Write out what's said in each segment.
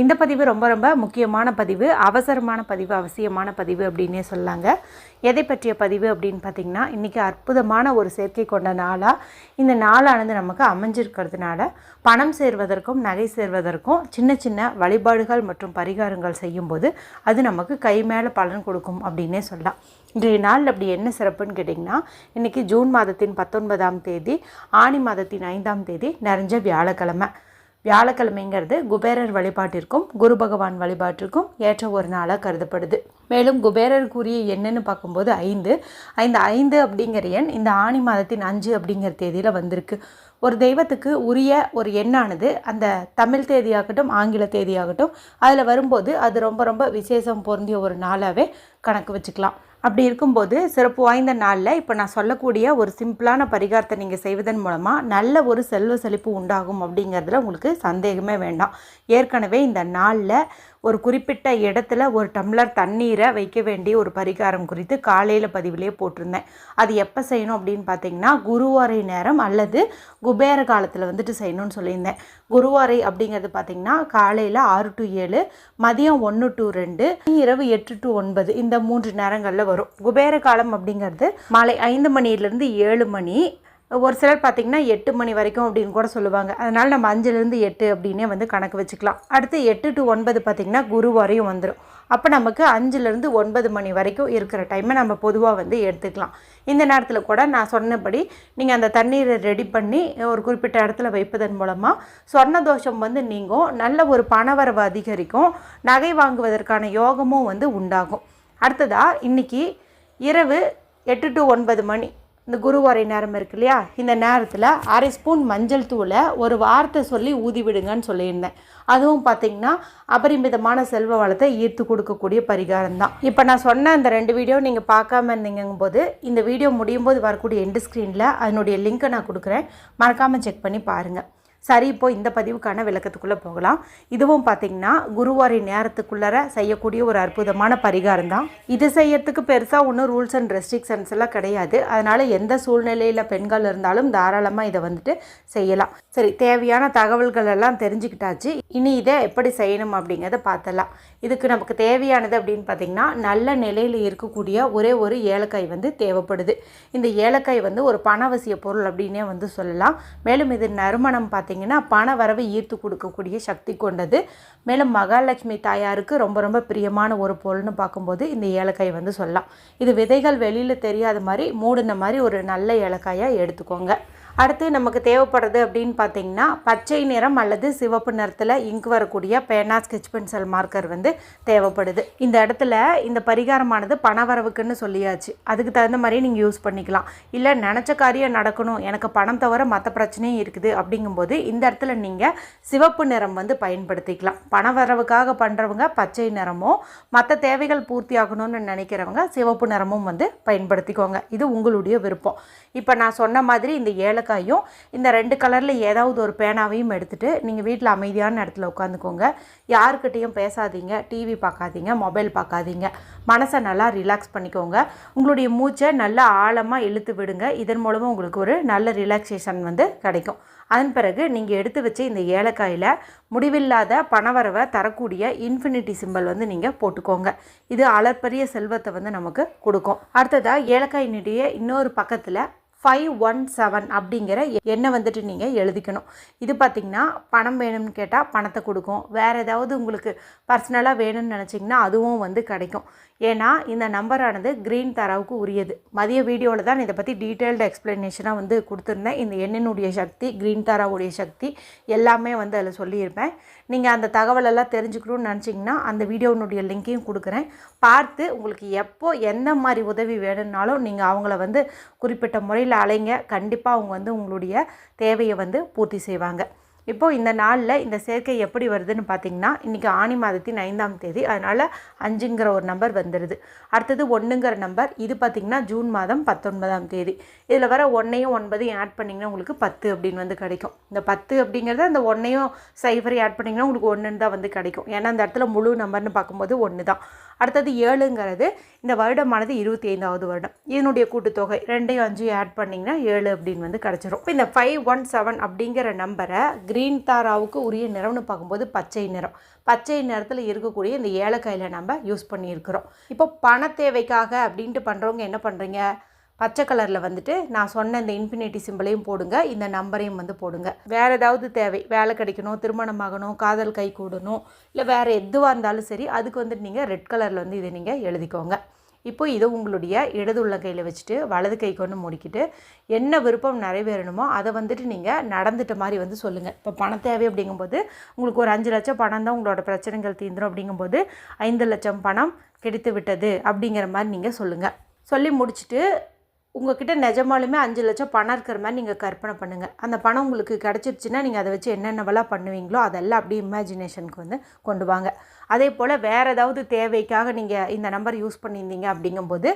இந்த பதிவு ரொம்ப ரொம்ப முக்கியமான பதிவு அவசரமான பதிவு அவசியமான பதிவு அப்படின்னே சொல்லாங்க. எதை பற்றிய பதிவு அப்படின்னு பார்த்திங்கன்னா இன்றைக்கி அற்புதமான ஒரு சேர்க்கை கொண்ட நாளாக இந்த நாளானது நமக்கு அமைஞ்சிருக்கிறதுனால பணம் சேர்வதற்கும் நகை சேர்வதற்கும் சின்ன சின்ன வழிபாடுகள் மற்றும் பரிகாரங்கள் செய்யும்போது அது நமக்கு கை மேலே பலன் கொடுக்கும் அப்படின்னே சொல்லலாம். இன்றைய நாள் அப்படி என்ன சிறப்புன்னு கேட்டிங்கன்னா இன்றைக்கி ஜூன் மாதத்தின் பத்தொன்பதாம் தேதி ஆணி மாதத்தின் ஐந்தாம் தேதி நிறைஞ்ச வியாழக்கிழமை. வியாழக்கிழமைங்கிறது குபேரர் வழிபாட்டிற்கும் குரு பகவான் வழிபாட்டிற்கும் ஏற்ற ஒரு நாளாக கருதப்படுது. மேலும் குபேரருக்குரிய என்னன்னு பார்க்கும்போது ஐந்து. ஐந்து ஐந்து அப்படிங்கிற எண் இந்த ஆணி மாதத்தின் அஞ்சு அப்படிங்கிற தேதியில் வந்திருக்கு. ஒரு தெய்வத்துக்கு உரிய ஒரு எண்ணானது அந்த தமிழ் தேதியாகட்டும் ஆங்கில தேதியாகட்டும் அதில் வரும்போது அது ரொம்ப ரொம்ப விசேஷம் பொருந்திய ஒரு நாளாகவே கணக்கு வச்சுக்கலாம். அப்படி இருக்கும்போது சிறப்பு வாய்ந்த நாளில் இப்போ நான் சொல்லக்கூடிய ஒரு சிம்பிளான பரிகாரத்தை நீங்கள் செய்வதன் மூலமாக நல்ல ஒரு செல்வ செழிப்பு உண்டாகும் அப்படிங்கிறதுல உங்களுக்கு சந்தேகமே வேண்டாம். ஏற்கனவே இந்த நாளில் ஒரு குறிப்பிட்ட இடத்துல ஒரு டம்ளர் தண்ணீரை வைக்க வேண்டிய ஒரு பரிகாரம் குறித்து காலையில் பதிவிலேயே போட்டிருந்தேன். அது எப்போ செய்யணும் அப்படின்னு பார்த்தீங்கன்னா குருவாரை நேரம் அல்லது குபேர காலத்தில் வந்துட்டு செய்யணும்னு சொல்லியிருந்தேன். குருவாரை அப்படிங்கிறது பார்த்தீங்கன்னா காலையில் ஆறு டு ஏழு மதியம் ஒன்று டு ரெண்டு இரவு எட்டு டு ஒன்பது இந்த மூன்று நேரங்களில் வரும். குபேர காலம் அப்படிங்கிறது மாலை ஐந்து மணியிலேருந்து ஏழு மணி. ஒரு சிலர் பார்த்திங்கன்னா எட்டு மணி வரைக்கும் அப்படின்னு கூட சொல்லுவாங்க. அதனால் நம்ம அஞ்சுலேருந்து எட்டு அப்படின்னே வந்து கணக்கு வச்சுக்கலாம். அடுத்து எட்டு டு ஒன்பது பார்த்திங்கன்னா குரு வரையும் வந்துடும் அப்போ நமக்கு அஞ்சுலேருந்து ஒன்பது மணி வரைக்கும் இருக்கிற டைமை நம்ம பொதுவாக வந்து எடுத்துக்கலாம். இந்த நேரத்தில் கூட நான் சொன்னபடி நீங்கள் அந்த தண்ணீரை ரெடி பண்ணி ஒரு குறிப்பிட்ட இடத்துல வைப்பதன் மூலமாக சொர்ண தோஷம் வந்து நீங்கும். நல்ல ஒரு பணவரவு அதிகரிக்கும். நகை வாங்குவதற்கான யோகமும் வந்து உண்டாகும். அடுத்ததாக இன்றைக்கி இரவு எட்டு டு ஒன்பது மணி. இந்த குருவாரை நேரம் இருக்கு இல்லையா? இந்த நேரத்தில் அரை ஸ்பூன் மஞ்சள் தூளை ஒரு வார்த்தை சொல்லி ஊதி விடுங்கன்னு சொல்லியிருந்தேன். அதுவும் பார்த்திங்கன்னா அபரிமிதமான செல்வ வளத்தை ஈர்த்து கொடுக்கக்கூடிய பரிகாரம் தான். இப்போ நான் சொன்ன அந்த ரெண்டு வீடியோ நீங்கள் பார்க்காம இருந்தீங்கும் போது இந்த வீடியோ முடியும் போது வரக்கூடிய எண்டு ஸ்க்ரீனில் அதனுடைய லிங்க்கை நான் கொடுக்குறேன். மறக்காமல் செக் பண்ணி பாருங்கள் சரி இப்போ இந்த பதிவுக்கான விளக்கத்துக்குள்ளே போகலாம். இதுவும் பார்த்திங்கன்னா குருவாரி நேரத்துக்குள்ளார செய்யக்கூடிய ஒரு அற்புதமான பரிகாரம் தான் இது செய்யறதுக்கு பெருசாக ஒன்றும் ரூல்ஸ் அண்ட் ரெஸ்ட்ரிக்ஷன்ஸ் எல்லாம் கிடையாது. அதனால் எந்த சூழ்நிலையில் பெண்கள் இருந்தாலும் தாராளமாக இதை வந்துட்டு செய்யலாம். சரி தேவையான தகவல்கள் எல்லாம் தெரிஞ்சுக்கிட்டாச்சு. இனி இதை எப்படி செய்யணும் அப்படிங்கிறத பார்த்தலாம் இதுக்கு நமக்கு தேவையானது அப்படின்னு பார்த்திங்கன்னா நல்ல நிலையில் இருக்கக்கூடிய ஒரே ஒரு ஏலக்காய் வந்து தேவைப்படுது. இந்த ஏலக்காய் வந்து ஒரு பணவசிய பொருள் அப்படின்னே வந்து சொல்லலாம். மேலும் இது நறுமணம் பார்த்திங்கன்னா பண வரவை ஈர்த்து கொடுக்கக்கூடிய சக்தி கொண்டது. மேலும் மகாலட்சுமி தாயாருக்கு ரொம்ப ரொம்ப பிரியமான ஒரு பொருள்னு பார்க்கும்போது இந்த ஏலக்காய் வந்து சொல்லலாம். இது விதைகள் வெளியில் தெரியாத மாதிரி மூடின மாதிரி ஒரு நல்ல ஏலக்காயாக எடுத்துக்கோங்க. அடுத்து நமக்கு தேவைப்படுறது அப்படின்னு பார்த்தீங்கன்னா பச்சை நிறம் அல்லது சிவப்பு நிறத்தில் இங்க் வரக்கூடிய பேனா ஸ்கெச் பென்சில் மார்க்கர் வந்து தேவைப்படுது. இந்த இடத்துல இந்த பரிகாரமானது பணவரவுக்குன்னு சொல்லியாச்சு. அதுக்கு தகுந்த மாதிரி நீங்கள் யூஸ் பண்ணிக்கலாம். இல்லை நினச்ச காரியம் நடக்கணும் எனக்கு பணம் தவிர மற்ற பிரச்சனையும் இருக்குது அப்படிங்கும்போது இந்த இடத்துல நீங்கள் சிவப்பு நிறம் வந்து பயன்படுத்திக்கலாம். பணவரவுக்காக பண்ணுறவங்க பச்சை நிறமோ மற்ற தேவைகள் பூர்த்தி ஆகணும்னு நினைக்கிறவங்க சிவப்பு நிறமும் வந்து பயன்படுத்திக்கோங்க. இது உங்களுடைய விருப்பம். இப்போ நான் சொன்ன மாதிரி இந்த ஏழை ஏலக்காயும் இந்த ரெண்டு கலரில் ஏதாவது ஒரு பேனாவையும் எடுத்துகிட்டு நீங்கள் வீட்டில் அமைதியான இடத்துல உட்காந்துக்கோங்க. யாருக்கிட்டேயும் பேசாதீங்க. டிவி பார்க்காதீங்க மொபைல் பார்க்காதீங்க மனசை நல்லா ரிலாக்ஸ் பண்ணிக்கோங்க. உங்களுடைய மூச்சை நல்லா ஆழமாக இழுத்து விடுங்க. இதன் மூலமாக உங்களுக்கு ஒரு நல்ல ரிலாக்ஸேஷன் வந்து கிடைக்கும். அதன் பிறகு நீங்கள் எடுத்து வச்ச இந்த ஏலக்காயில் முடிவில்லாத பணவரவை தரக்கூடிய இன்ஃபினிட்டி சிம்பல் வந்து நீங்கள் போட்டுக்கோங்க. இது அளப்பரிய செல்வத்தை வந்து நமக்கு கொடுக்கும். அடுத்ததாக ஏலக்காயினுடைய இன்னொரு பக்கத்தில் ஃபைவ் ஒன் செவன் அப்படிங்கிற எண்ணை வந்துட்டு நீங்கள் எழுதிக்கணும். இது பார்த்திங்கன்னா பணம் வேணும்னு கேட்டால் பணத்தை கொடுக்கும். வேறு ஏதாவது உங்களுக்கு பர்சனலாக வேணும்னு நினச்சிங்கன்னா அதுவும் வந்து கிடைக்கும். ஏன்னா இந்த நம்பரானது க்ரீன் தராவுக்கு உரியது. மதிய வீடியோவில் தான் இதை பற்றி டீட்டெயில்டு எக்ஸ்ப்ளனேஷனாக வந்து கொடுத்துருந்தேன். இந்த எண்ணினுடைய சக்தி க்ரீன் தாராவுடைய சக்தி எல்லாமே வந்து அதில் சொல்லியிருப்பேன். நீங்கள் அந்த தகவலெல்லாம் தெரிஞ்சுக்கணும்னு நினச்சிங்கன்னா அந்த வீடியோனுடைய லிங்க்கையும் கொடுக்குறேன். பார்த்து உங்களுக்கு எப்போ எந்த மாதிரி உதவி வேணும்னாலும் நீங்கள் அவங்கள வந்து குறிப்பிட்ட முறையில் அலைங்க கண்டிப்பாக அவங்க வந்து உங்களுடைய தேவையை வந்து பூர்த்தி செய்வாங்க. இப்போது இந்த நாளில் இந்த சேர்க்கை எப்படி வருதுன்னு பார்த்தீங்கன்னா இன்றைக்கி ஆணி மாதத்தின் ஐந்தாம் தேதி அதனால் அஞ்சுங்கிற ஒரு நம்பர் வந்துடுது அடுத்தது ஒன்றுங்கிற நம்பர் இது பார்த்திங்கன்னா ஜூன் மாதம் பத்தொன்பதாம் தேதி. இதில் வர ஒன்றையும் ஒன்பதையும் ஆட் பண்ணிங்கன்னா உங்களுக்கு பத்து அப்படின்னு வந்து கிடைக்கும். இந்த பத்து அப்படிங்கிறது அந்த ஒன்றையும் சைஃபரையும் ஆட் பண்ணிங்கன்னா உங்களுக்கு ஒன்றுன்னு தான் வந்து கிடைக்கும். ஏன்னா அந்த இடத்துல முழு நம்பர்னு பார்க்கும்போது ஒன்று தான் அடுத்தது ஏழுங்கிறது இந்த வருடமானது இருபத்தி ஐந்தாவது வருடம். இதனுடைய கூட்டுத்தொகை ரெண்டையும் அஞ்சையும் ஆட் பண்ணிங்கன்னா ஏழு அப்படின்னு வந்து கிடச்சிரும். இப்போ இந்த ஃபைவ் ஒன் செவன் அப்படிங்கிற நம்பரை க்ரீன் தாராவுக்கு உரிய நிறம்னு பார்க்கும்போது பச்சை நிறம். பச்சை நிறத்தில் இருக்கக்கூடிய இந்த ஏலக்காயில் நம்ம யூஸ் பண்ணியிருக்கிறோம். இப்போ பண தேவைக்காக அப்படின்ட்டு பண்ணுறவங்க என்ன பண்ணுறீங்க பச்சை கலரில் வந்துட்டு நான் சொன்ன இந்த இன்ஃபினிட்டி சிம்பிளையும் போடுங்க இந்த நம்பரையும் வந்து போடுங்க. வேறு ஏதாவது தேவை வேலை கிடைக்கணும் திருமணம் ஆகணும் காதல் கை கூடணும் இல்லை வேறு எதுவாக இருந்தாலும் சரி அதுக்கு வந்துட்டு நீங்கள் ரெட் கலரில் வந்து இதை நீங்கள் எழுதிக்கோங்க. இப்போ இதை உங்களுடைய இடது உள்ளங்கையில் வச்சுட்டு வலது கை கொண்டு முடிக்கிட்டு என்ன விருப்பம் நிறைவேறணுமோ அதை வந்துட்டு நீங்கள் நடந்துட்ட மாதிரி வந்து சொல்லுங்கள் இப்போ பணம் தேவை அப்படிங்கும்போது உங்களுக்கு ஒரு அஞ்சு லட்சம் பணம் தான் உங்களோட பிரச்சனைகள் தீந்துடும் அப்படிங்கும்போது ஐந்து லட்சம் பணம் கிடைத்து விட்டது அப்படிங்கிற மாதிரி நீங்கள் சொல்லுங்கள் சொல்லி முடிச்சுட்டு உங்கள்கிட்ட நிஜமாலுமே அஞ்சு லட்சம் பணம் இருக்கிற மாதிரி நீங்கள் கற்பனை பண்ணுங்கள் அந்த பணம் உங்களுக்கு கிடச்சிருச்சுன்னா நீங்கள் அதை வச்சு என்னென்னவெல்லாம் பண்ணுவீங்களோ அதெல்லாம் அப்படியே இமேஜினேஷனுக்கு வந்து கொண்டு வாங்க. அதே போல் வேறு ஏதாவது தேவைக்காக நீங்கள் இந்த நம்பர் யூஸ் பண்ணியிருந்தீங்க அப்படிங்கும்போது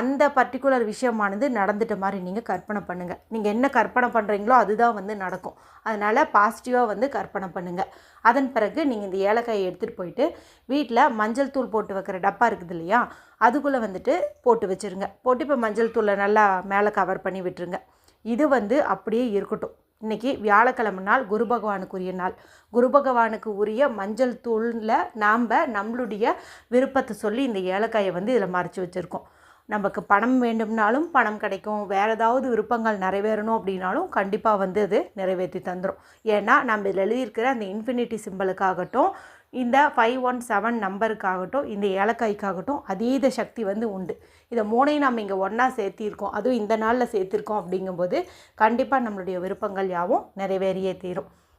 அந்த பர்டிகுலர் விஷயமானது நடந்துட்ட மாதிரி நீங்கள் கற்பனை பண்ணுங்கள் நீங்கள் என்ன கற்பனை பண்ணுறீங்களோ அதுதான் வந்து நடக்கும். அதனால் பாசிட்டிவாக வந்து கற்பனை பண்ணுங்கள் அதன் பிறகு நீங்கள் இந்த ஏலக்காயை எடுத்துகிட்டு போயிட்டு வீட்டில் மஞ்சள் தூள் போட்டு வைக்கிற டப்பா இருக்குது இல்லையா அதுக்குள்ளே வந்துட்டு போட்டு வச்சுருங்க. போட்டு இப்போ மஞ்சள் தூளை நல்லா மேலே கவர் பண்ணி விட்டுருங்க. இது வந்து அப்படியே இருக்கட்டும். இன்றைக்கி வியாழக்கிழமை நாள் குரு பகவானுக்குரிய நாள். குரு பகவானுக்கு உரிய மஞ்சள் தூளில் நாம் நம்மளுடைய விருப்பத்தை சொல்லி இந்த ஏலக்காயை வந்து இதில் மறைச்சி வச்சுருக்கோம். நமக்கு பணம் வேண்டும்னாலும் பணம் கிடைக்கும். வேறு ஏதாவது விருப்பங்கள் நிறைவேறணும் அப்படின்னாலும் கண்டிப்பாக வந்து அது நிறைவேற்றி தந்துடும் ஏன்னா நம்ம இதில் எழுதியிருக்கிற அந்த இன்ஃபினிட்டி சிம்பிளுக்காகட்டும் இந்த ஃபைவ் ஒன் செவன் நம்பருக்காகட்டும் இந்த ஏலக்காய்க்காகட்டும் அதீத சக்தி வந்து உண்டு. இதை மூணையும் நம்ம இங்கே ஒன்றா சேர்த்திருக்கோம். அதுவும் இந்த நாளில் சேர்த்திருக்கோம் அப்படிங்கும்போது கண்டிப்பாக நம்மளுடைய விருப்பங்கள் யாவும் நிறைவேறியே தீரும்.